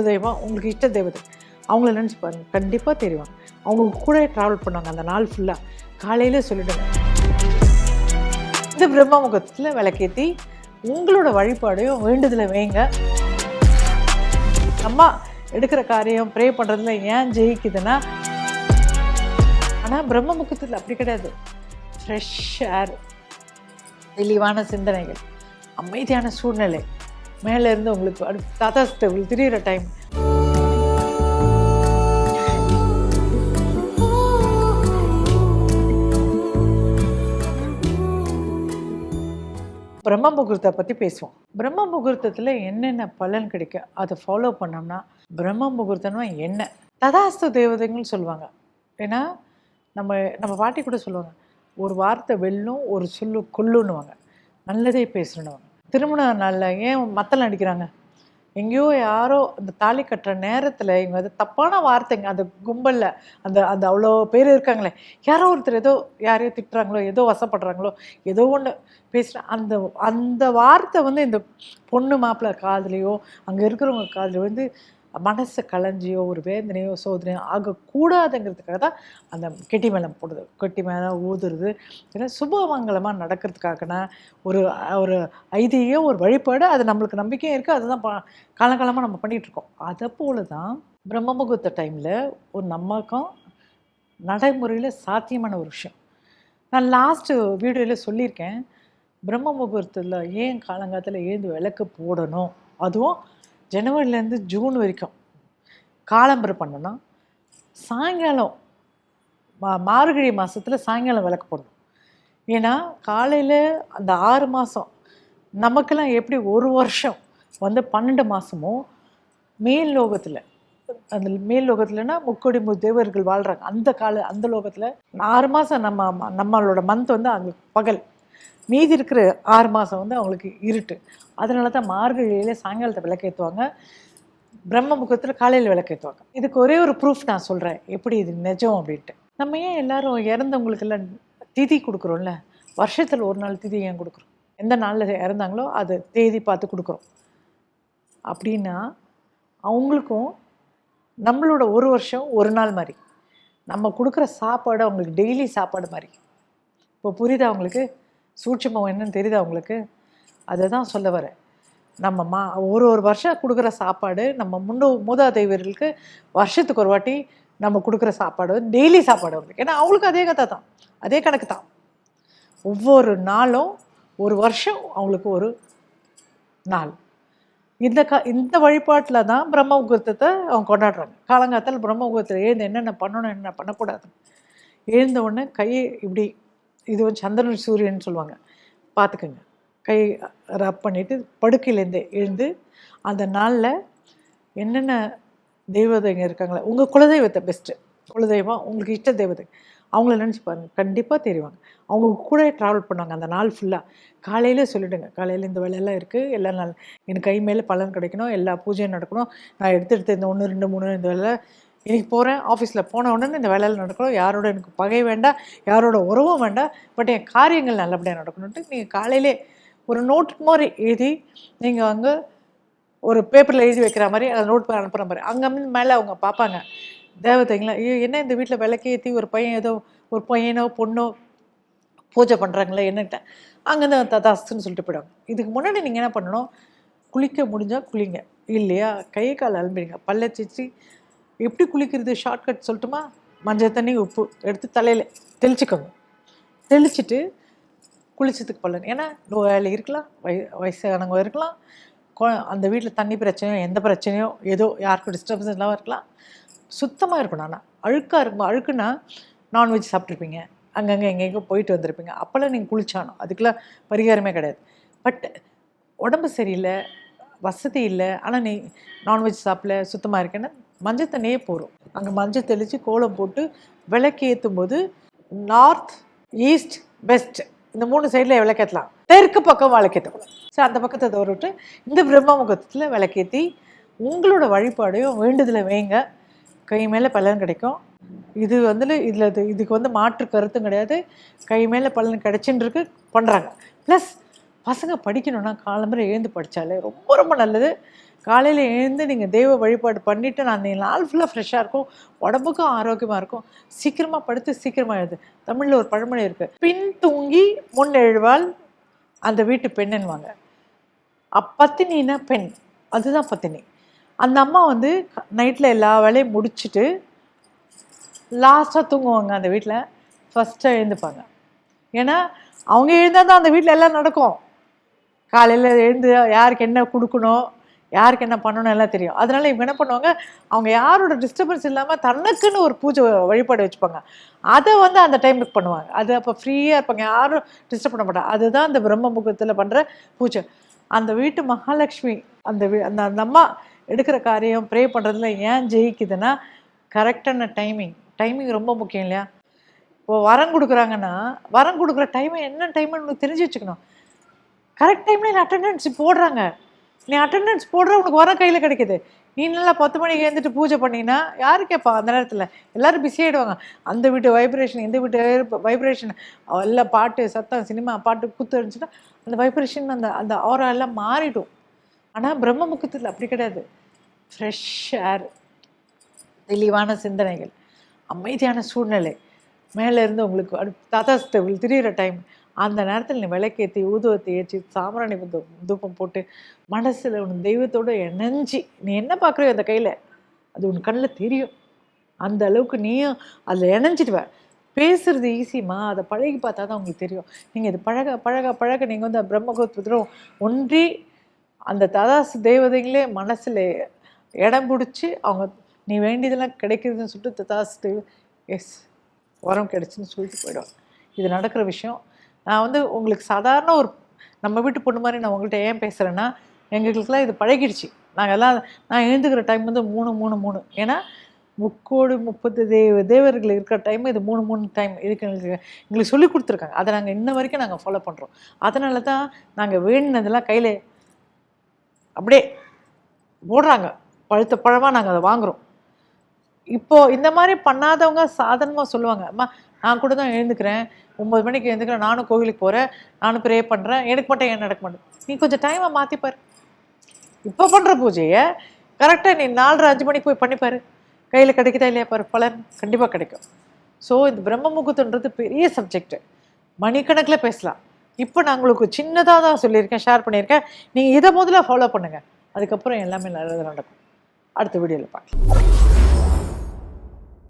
குலதெய்வம் உங்களுக்கு இஷ்ட தேவதை அவங்கள நினச்சி பாருங்க. கண்டிப்பாக தெரியும் அவங்க கூட ட்ராவல் பண்ணுவாங்க அந்த நாள் ஃபுல்லாக காலையில் சொல்லிடுங்க. இந்த பிரம்ம முகத்தில் விளக்கேற்றி உங்களோட வழிபாடையும் வேண்டுதலை வைங்க. அம்மா எடுக்கிற காரியம் ப்ரே பண்ணுறதுல ஏன் ஜெயிக்குதுன்னா ஆனால் பிரம்ம முகத்தில் அப்படி கிடையாது. ஃப்ரெஷ் ஏர் தெளிவான சிந்தனைகள். அமைதியான சூழ்நிலை. மேலே இருந்து உங்களுக்கு தாத்தா உங்களுக்கு திரியிற டைம் பிரம்ம முகூர்த்தத்தை பற்றி பேசுவோம். பிரம்ம முகூர்த்தத்தில் என்னென்ன பலன் கிடைக்கும் அதை ஃபாலோ பண்ணோம்னா பிரம்ம முகூர்த்தம்னா என்ன? ததாஸ்து தேவதைங்கள்னு சொல்லுவாங்க. ஏன்னா நம்ம நம்ம பாட்டி கூட சொல்லுவாங்க. ஒரு வார்த்தை வெல்லும் ஒரு சொல்லு கொல்லுன்னுவாங்க. நல்லதே பேசணுன்னுவாங்க திருமண நாளில் ஏன் மத்தளம் அடிக்கிறாங்க? எங்கேயோ யாரோ அந்த தாலி கட்டுற நேரத்தில் இவங்க அது தப்பான வார்த்தைங்க அந்த கும்பலில் அந்த அந்த அவ்வளோ பேர் இருக்காங்களே யாரோ ஒருத்தர் ஏதோ யாரையோ திட்டுறாங்களோ ஏதோ வசப்படுறாங்களோ ஏதோ ஒன்று பேசுகிற அந்த அந்த வார்த்தை வந்து இந்த பொண்ணு மாப்பிள்ளை காதுலேயோ அங்கே இருக்கிறவங்க காதுலையோ வந்து மனசை களைஞ்சியோ ஒரு வேதனையோ சோதனையோ ஆகக்கூடாதுங்கிறதுக்காக தான் அந்த கெட்டி மேளம் போடுது. கெட்டி மேளம் ஊதுறது. ஏன்னா சுபமங்கலமாக நடக்கிறதுக்காகனா ஒரு ஒரு ஐதீகம் ஒரு வழிபாடு அது நம்மளுக்கு நம்பிக்கையும் இருக்குது அதுதான் பா காலங்காலமாக நம்ம பண்ணிகிட்ருக்கோம். அதை போல தான் பிரம்ம முகூர்த்த டைமில் ஒரு நமக்கும் நடைமுறையில் சாத்தியமான ஒரு விஷயம். நான் லாஸ்ட்டு வீடியோவில் சொல்லியிருக்கேன். பிரம்ம முகூர்த்தத்தில் ஏன் காலங்காலத்தில் ஏந்து விளக்கு போடணும்? அதுவும் ஜனவரிலேருந்து ஜூன் வரைக்கும் காலம்பரை பண்ணணும். சாயங்காலம் மா மார்கழி மாதத்தில் சாயங்காலம் விளக்கு போடணும். ஏன்னா காலையில் அந்த ஆறு மாதம் நமக்கெல்லாம் எப்படி ஒரு வருஷம் வந்து பன்னெண்டு மாதமும் மேல் லோகத்தில் அந்த மேல் லோகத்துலனா முக்கோடி மு தேவர்கள் வாழ்கிறாங்க அந்த கால அந்த லோகத்தில் ஆறு மாதம் நம்ம நம்மளோட மந்த் வந்து அங்கே பகல். மீதி இருக்கிற ஆறு மாதம் வந்து அவங்களுக்கு இருட்டு. அதனால தான் மார்கழியிலே சாயங்காலத்தை விளக்கேற்றுவாங்க பிரம்ம முகத்தில் காலையில் விளக்கேற்றுவாங்க இதுக்கு ஒரே ஒரு ப்ரூஃப் நான் சொல்கிறேன் எப்படி இது நிஜம் அப்படின்ட்டு. நம்ம ஏன் எல்லாரும் இறந்தவங்களுக்கெல்லாம் திதி கொடுக்குறோம்ல? வருஷத்தில் ஒரு நாள் திதி ஏன் கொடுக்குறோம்? எந்த நாளில் இறந்தாங்களோ அதை தேதி பார்த்து கொடுக்குறோம். அப்படின்னா அவங்களுக்கும் நம்மளோட ஒரு வருஷம் ஒரு நாள் மாதிரி. நம்ம கொடுக்குற சாப்பாடு அவங்களுக்கு டெய்லி சாப்பாடு மாதிரி. இப்போ புரியுதா அவங்களுக்கு சூட்சமம் என்னன்னு தெரியுதா அவங்களுக்கு அதை தான் சொல்ல வரேன். நம்ம மா ஒரு ஒரு வருஷம் கொடுக்குற சாப்பாடு நம்ம முன்னோ மூதாதைவர்களுக்கு வருஷத்துக்கு ஒரு வாட்டி நம்ம கொடுக்குற சாப்பாடு டெய்லி சாப்பாடு அவங்களுக்கு ஏன்னா அவங்களுக்கு அதே கதை தான். அதே கணக்கு தான். ஒவ்வொரு நாளும் ஒரு வருஷம் அவங்களுக்கு ஒரு நாள். இந்த க இந்த வழிபாட்டில் தான் பிரம்ம முகூர்த்தத்தை அவங்க கொண்டாடுறாங்க. காலங்காலத்தில் பிரம்ம முகூர்த்தத்தில் எழுந்து என்னென்ன பண்ணணும் என்ன பண்ணக்கூடாது எழுந்த உடனே கையை இப்படி இது வந்து சந்திரன் சூரியன் சொல்லுவாங்க. பார்த்துக்கோங்க. கை ரப் பண்ணிவிட்டு படுக்கையிலேருந்து எழுந்து அந்த நாளில் என்னென்ன தெய்வதைங்க இருக்காங்களே உங்கள் குலதெய்வத்தை பெஸ்ட்டு குலதெய்வம் உங்களுக்கு இஷ்ட தெய்வத்தை. அவங்கள நினச்சி பாருங்கள் கண்டிப்பாக தெரிவாங்க அவங்க கூட ட்ராவல் பண்ணுவாங்க. அந்த நாள் ஃபுல்லாக காலையிலே சொல்லிவிடுங்க காலையில் இந்த வேலையெல்லாம் இருக்குது எல்லா நாள் எனக்கு கை மேலே பலன் கிடைக்கணும். எல்லா பூஜையும் நடக்கணும். நான் எடுத்து எடுத்து இந்த ஒன்று ரெண்டு மூணு இந்த வேலை இன்றைக்கி போகிறேன் ஆஃபீஸில் போன உடனே இந்த வேலையில் நடக்கணும். யாரோட எனக்கு பகை வேண்டாம் யாரோட உறவும் வேண்டாம் பட் என் காரியங்கள் நல்லபடியாக நடக்கணுன்ட்டு நீங்கள் காலையிலே ஒரு நோட் மாதிரி எழுதி நீங்கள் அங்கே ஒரு பேப்பரில் எழுதி வைக்கிற மாதிரி அதை நோட் அனுப்புகிற மாதிரி. அங்கே மேலே அவங்க பார்ப்பாங்க. தேவதைங்களா ஐயோ என்ன இந்த வீட்டில் விளக்கேற்றி ஒரு பையன் ஏதோ ஒரு பையனோ பொண்ணோ பூஜை பண்ணுறாங்களே என்னட்ட அங்கேருந்து ததாஸ்துன்னு சொல்லிட்டு போயிடுவாங்க. இதுக்கு முன்னாடி நீங்கள் என்ன பண்ணணும்? குளிக்க முடிஞ்சால் குளிங்க. இல்லையா? கை கால் அலம்பிடுங்க. பல்ல சிச்சு எப்படி குளிக்கிறது? ஷார்ட்கட் சொல்லட்டுமா? மஞ்சள் தண்ணி உப்பு எடுத்து தலையில் தெளிச்சுக்கோங்க. தெளிச்சிட்டு குளிச்சதுக்கு பலன் ஏன்னா நோயாளி இருக்கலாம் வய வயசானவங்க இருக்கலாம். அந்த வீட்டில் தண்ணி பிரச்சனையோ எந்த பிரச்சனையோ ஏதோ யாருக்கும் டிஸ்டர்பன்ஸ் இல்லாமல் இருக்கலாம். சுத்தமாக இருக்கணும். ஆனால் அழுக்காக இருக்கும். அழுக்குன்னா நான்வெஜ் சாப்பிட்ருப்பீங்க அங்கங்கே எங்கெங்கே போயிட்டு வந்திருப்பீங்க. அப்போல்லாம் நீங்கள் குளிச்சானோ அதுக்கெல்லாம் பரிகாரமே கிடையாது. பட் உடம்பு சரியில்லை வசதி இல்லை. ஆனால் நீ நான்வெஜ் சாப்பிடல சுத்தமாக இருக்கேன்னா மஞ்சள் தண்ணியே போகிறோம் அங்கே மஞ்சள் தெளித்து கோலம் போட்டு விளக்கு ஏற்றும் போது நார்த் ஈஸ்ட் வெஸ்ட் இந்த மூணு சைடில் விளக்கேற்றலாம் தெற்கு பக்கம் விளக்கேற்றக்கூடாது ஸோ அந்த பக்கத்தை தவிர விட்டு இந்த பிரம்ம முகத்தில் விளக்கேற்றி உங்களோட வழிபாடையும் வேண்டுதலை வைங்க. கை மேலே பலன் கிடைக்கும். இது வந்து இதில் இது இதுக்கு வந்து மாற்று கருத்தும் கிடையாது. கை மேலே பலன் கிடைச்சின்னு இருக்கு பண்ணுறாங்க ப்ளஸ் பசங்க படிக்கணும்னா காலம்பரை எழுந்து படித்தாலே ரொம்ப ரொம்ப நல்லது. காலையில் எழுந்து நீங்கள் தெய்வ வழிபாடு பண்ணிவிட்டு நான் நீங்கள் நாள் ஃபுல்லாக ஃப்ரெஷ்ஷாக இருக்கும். உடம்புக்கும் ஆரோக்கியமாக இருக்கும். சீக்கிரமாக படுத்து சீக்கிரமாக எழுது. தமிழில் ஒரு பழமொழி இருக்குது பின் தூங்கி முன் எழுவாள். அந்த வீட்டு பெண்ணுன்னுவாங்க. அப்பத்தினா பெண். அதுதான் பத்தினி. அந்த அம்மா வந்து நைட்டில் எல்லா வேலையும் முடிச்சுட்டு லாஸ்ட்டாக தூங்குவாங்க அந்த வீட்டில் ஃபஸ்ட்டாக எழுந்துப்பாங்க. ஏன்னா அவங்க எழுந்தால் தான் அந்த வீட்டில் எல்லாம் நடக்கும். காலையில் எழுந்து யாருக்கு என்ன கொடுக்கணும்? யாருக்கு என்ன பண்ணணும் எல்லாம் தெரியும். அதனால இவங்க என்ன பண்ணுவாங்க அவங்க யாரோட டிஸ்டர்பன்ஸ் இல்லாமல் தனக்குன்னு ஒரு பூஜை வழிபாடு வச்சுப்பாங்க. அதை வந்து அந்த டைமுக்கு பண்ணுவாங்க. அது அப்போ ஃப்ரீயாக இருப்பாங்க. யாரும் டிஸ்டர்ப் பண்ண மாட்டாங்க. அதுதான் அந்த பிரம்ம முகத்தில் பண்ணுற பூஜை. அந்த வீட்டு மகாலட்சுமி அந்த வீ அந்த அந்த அம்மா எடுக்கிற காரியம் ப்ரே பண்ணுறதுல ஏன் ஜெயிக்குதுன்னா கரெக்டான டைமிங் டைமிங் ரொம்ப முக்கியம் இல்லையா? இப்போ வரம் கொடுக்குறாங்கன்னா வரம் கொடுக்குற டைமை என்ன டைம்னு தெரிஞ்சு வச்சுக்கணும். கரெக்ட் டைமில் அட்டண்டன்ஸ் போடுறாங்க. நீ அட்டெண்டன்ஸ் போடுற உனக்கு வர கையில் கிடைக்குது. நீ நல்லா பத்து மணிக்கு எழுந்துட்டு பூஜை பண்ணினா யார் கேட்பா அந்த நேரத்தில்? எல்லாரும் பிஸி ஆகிடுவாங்க அந்த வீட்டு வைப்ரேஷன் இந்த வீட்டு வைப்ரேஷன் எல்லாம் பாட்டு சத்தம் சினிமா பாட்டு குத்து இருந்துச்சுன்னா அந்த வைப்ரேஷன் அந்த அந்த ஆரா எல்லாம் மாறிடும். ஆனால் பிரம்ம முகத்தில் அப்படி கிடையாது. ஃப்ரெஷ் ஏர் தெளிவான சிந்தனைகள் அமைதியான சூழ்நிலை. மேலே இருந்து உங்களுக்கு அடு ததாஸ்தவில் திரியிற டைம் அந்த நேரத்தில் நீ விளக்கேற்றி ஊதுவத்தை ஏற்றி சாமராணி தூப்பம் போட்டு மனசில் உன் தெய்வத்தோடு இணைஞ்சி நீ என்ன பார்க்குறியோ அந்த கையில்? அது உன் கண்ணில் தெரியும். அந்த அளவுக்கு நீயும் அதில் இணைஞ்சிடுவ. பேசுறது ஈஸிமா அதை பழகி பார்த்தா தான் உங்களுக்கு தெரியும். நீங்கள் இது பழக பழக பழக நீங்கள் வந்து பிரம்மகோத்திரம் ஒன்றி அந்த ததாசு தெய்வதைங்களே மனசில் இடம் பிடிச்சி அவங்க நீ வேண்டியதெல்லாம் கிடைக்குதுன்னு சொல்லிட்டு ததாசு தேவ எஸ் உரம் கிடைச்சுன்னு சொல்லிட்டு போயிடும். இது நடக்கிற விஷயம் நான் வந்து உங்களுக்கு சாதாரண ஒரு நம்ம வீட்டு பொண்ணு மாதிரி நான் உங்கள்கிட்ட ஏன் பேசுகிறேன்னா எங்களுக்கெல்லாம் இது பழகிடுச்சு. நாங்கள் எல்லாம் நான் எழுந்துக்கிற டைம் வந்து மூணு மூணு மூணு. ஏன்னா முக்கோடு முப்பது தேவ தேவர்கள் இருக்கிற டைம் இது மூணு மூணு டைம் இதுக்கு எங்களுக்கு எங்களுக்கு சொல்லி கொடுத்துருக்காங்க. அதை நாங்கள் இன்ன வரைக்கும் நாங்கள் ஃபாலோ பண்ணுறோம் அதனால தான் நாங்கள் வேணுனதெல்லாம் கையில் அப்படியே போடுறாங்க பழுத்த பழமாக நாங்கள் அதை வாங்குகிறோம் இப்போது இந்த மாதிரி பண்ணாதவங்க சாதாரணமாக சொல்லுவாங்க அம்மா நான் கூட தான் எழுந்துக்கிறேன். ஒம்பது மணிக்கு எழுந்துக்கிறேன். நானும் கோவிலுக்கு போகிறேன் நானும் ப்ரே பண்ணுறேன் எனக்கு மட்டும் ஏன் நடக்க மாட்டேன்? நீ கொஞ்சம் டைமை மாற்றிப்பார் இப்போ பண்ணுற பூஜையை கரெக்டாக நீ நாலரை அஞ்சு மணிக்கு போய் பண்ணிப்பார் கையில் கிடைக்குதா இல்லையா பாரு? பலன் கண்டிப்பாக கிடைக்கும். ஸோ இந்த பிரம்ம முகூர்த்தன்றது பெரிய சப்ஜெக்ட் மணிக்கணக்கில் பேசலாம். இப்போ நான் உங்களுக்கு சின்னதாக தான் சொல்லியிருக்கேன் ஷேர் பண்ணியிருக்கேன். நீங்கள் இதை முதல்ல ஃபாலோ பண்ணுங்கள் அதுக்கப்புறம் எல்லாமே நல்லது நடக்கும். அடுத்த வீடியோவில் பார்க்கலாம்.